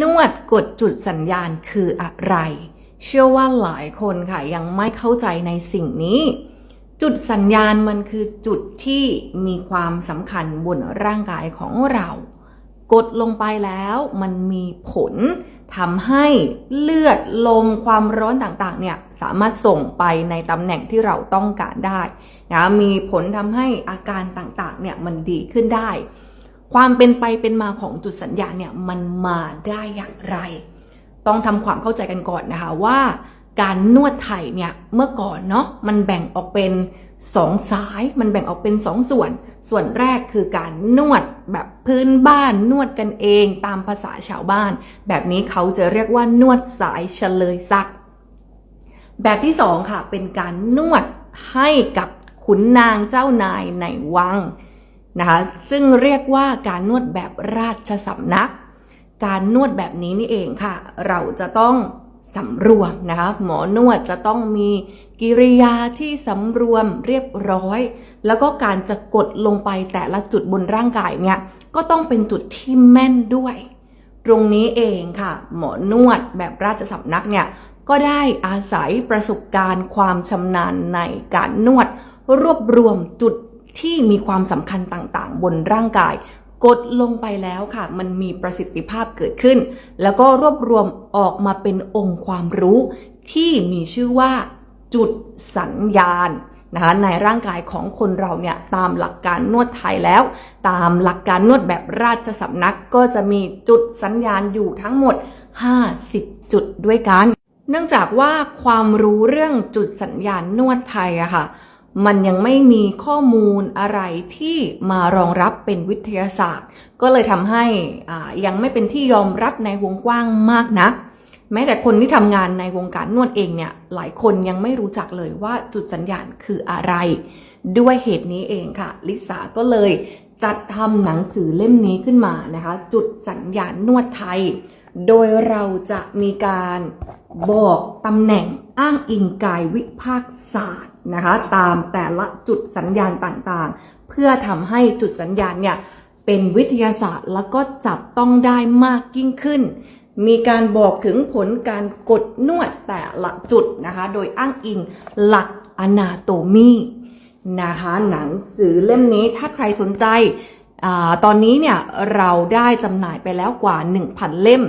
นวดกดจุดสัญญาณคืออะไร เชื่อว่าหลายคนค่ะยังไม่เข้าใจในสิ่งนี้ จุดสัญญาณมันคือจุดที่มีความสำคัญบนร่างกายของเรา กดลงไปแล้วมันมีผลทำให้เลือดลมความร้อนต่างๆ เนี่ยสามารถส่งไปในตำแหน่งที่เราต้องการได้นะมีผลทำให้อาการต่างๆ เนี่ยมันดีขึ้นได้ ความเป็นไปเป็นมาของจุดสัญญาณเนี่ยมันมาได้อย่างไร ต้องทำความเข้าใจกันก่อนนะคะว่า การนวดไทยเนี่ยเมื่อก่อนเนาะมันแบ่งออกเป็นสองสายมันแบ่งออกเป็นสองส่วน ส่วนแรกคือการนวดแบบพื้นบ้านนวดกันเองตามภาษาชาวบ้าน แบบนี้เขาจะเรียกว่านวดสายเฉลยซัก แบบที่สองค่ะเป็นการนวดให้กับขุนนางเจ้านายในวัง นะคะซึ่งเรียกว่าการนวดแบบราชสำนัก การนวดแบบนี้นี่เองค่ะ เราจะต้องสำรวมนะคะหมอนวดจะต้องมีกิริยาที่สำรวมเรียบร้อย แล้วก็การจะกดลงไปแต่ละจุดบนร่างกายเนี่ยก็ต้องเป็นจุดที่แม่นด้วย ตรงนี้เองค่ะ หมอนวดแบบราชสำนักเนี่ยก็ได้อาศัยประสบการณ์ความชำนาญในการนวด รวบรวมจุด ที่มีความสำคัญต่างๆ บนร่างกาย กดลงไปแล้วค่ะ มันมีประสิทธิภาพเกิดขึ้น แล้วก็รวบรวมออกมาเป็นองค์ความรู้ ที่มีชื่อว่า จุดสัญญาณนะคะในร่างกายของคนเราเนี่ยตามหลักการนวดไทยแล้ว ตามหลักการนวดแบบราชสำนักก็จะมีจุดสัญญาณอยู่ทั้งหมด 50 จุดด้วยกัน เนื่องจากว่าความรู้เรื่องจุดสัญญาณนวดไทยอะค่ะ มันยังไม่มีข้อมูลอะไรที่มารองรับเป็นวิทยาศาสตร์ ก็เลยทำให้อ่ายังไม่เป็นที่ยอมรับในวงกว้างมากนัก แม้แต่คนที่ทำงานในวงการนวดเองเนี่ย หลายคนยังไม่รู้จักเลยว่าจุดสัญญาณคืออะไร ด้วยเหตุนี้เองค่ะ ลิสาก็เลยจัดทำหนังสือเล่มนี้ขึ้นมานะคะ จุดสัญญาณนวดไทย โดยเราจะมีการบอกตำแหน่งอ้างอิงกายวิภาคศาสตร์นะคะ ตามแต่ละจุดสัญญาณต่างๆ เพื่อทำให้จุดสัญญาณเนี่ยเป็นวิทยาศาสตร์แล้วก็จับต้องได้มากยิ่งขึ้น มีการบอกถึงผลการกดนวดแต่ละจุดนะคะ โดยอ้างอิงหลักอนาโตมีนะคะ หนังสือเล่มนี้ถ้าใครสนใจ ตอนนี้เนี่ยเราได้จำหน่ายไปแล้วกว่า 1,000 เล่ม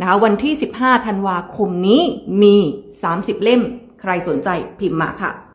นะคะวันที่ 15 ธันวาคมนี้มี 30 เล่ม ใครสนใจพิมพ์มาค่ะ